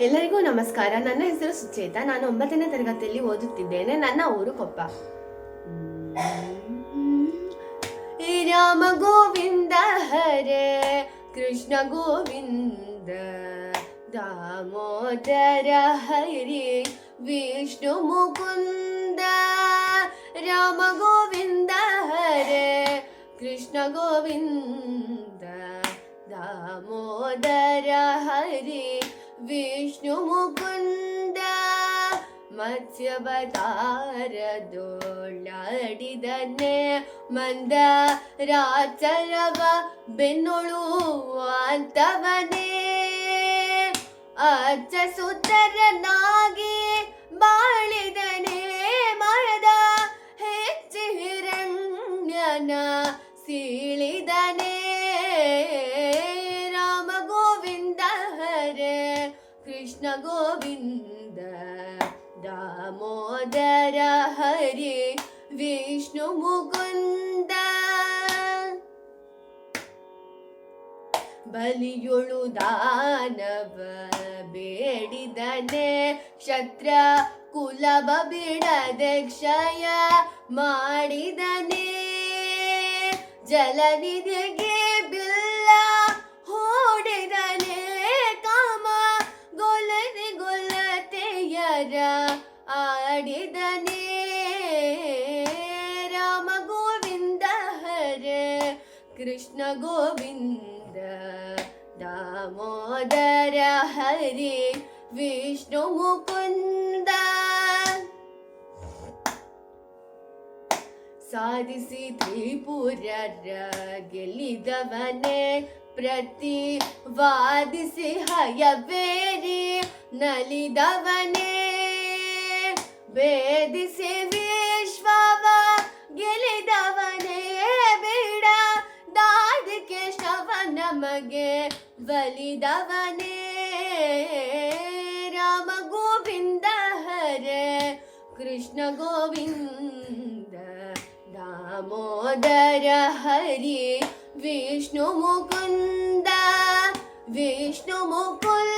ಎಲ್ಲರಿಗೂ ನಮಸ್ಕಾರ. ನನ್ನ ಹೆಸರು ಸುಚೇತ. ನಾನು ಒಂಬತ್ತನೇ ತರಗತಿಯಲ್ಲಿ ಓದುತ್ತಿದ್ದೇನೆ. ನನ್ನ ಊರು ಕೊಪ್ಪ. ರಾಮ ಗೋವಿಂದ ಹರೇ ಕೃಷ್ಣ ಗೋವಿಂದ ದಾಮೋದರ ಹರಿ ವಿಷ್ಣು ಮುಕುಂದ ರಾಮ ಗೋವಿಂದ ಹರೆ ಕೃಷ್ಣ ಗೋವಿಂದ ದಾಮೋದರ ಹರಿ ವಿಷ್ಣು ಮುಕುಂದ ಮತ್ಸ್ಯವತಾರದೋಳಾಡಿದನೆ ಮಂದ ರಾಚರವ ಬೆನ್ನುಳು ಅಂತವನೇ ಅಚ್ಚ ಸುತ್ತರನಾಗಿ ಬಾಳಿದನೆ ಮರದ ಹೆಚ್ಚಿ ಹಿರಣ್ಯನ ಸೀಳಿದನೆ. ಕೃಷ್ಣ ಗೋವಿಂದ, ದಾಮೋದರ ಹರಿ, ವಿಷ್ಣು ಮುಕುಂದ. ಬಲಿಯುಳು ದಾನವ, ಬೇಡಿದನೆ ಕ್ಷತ್ರ कुलब बिण अदक्षय ಮಾಡಿದನೆ. ಜಲನಿಧಿಯ ಗೊಲ್ಲತೆಯರ ಆಡಿದನೆ ರಾಮ ಗೋವಿಂದ ಹರೇ ಕೃಷ್ಣ ಗೋವಿಂದ ದಾಮೋದರ ಹರಿ ವಿಷ್ಣು ಮುಕುಂದ ಸಾಧಿಸಿ ತ್ರಿಪುರರ ಗೆಲ್ಲಿದವನೇ ಪ್ರತಿ ವಾದಿಸಿ ಹಯಬೇರಿ ನಲಿದವನೇ वेद गलि धने बेडा दाद के शवनमगे बलिदावने राम गोविन्द हरे कृष्ण गोविन्द दामोदर हरि विष्णु मुकुन्द विष्णु मुकुन्द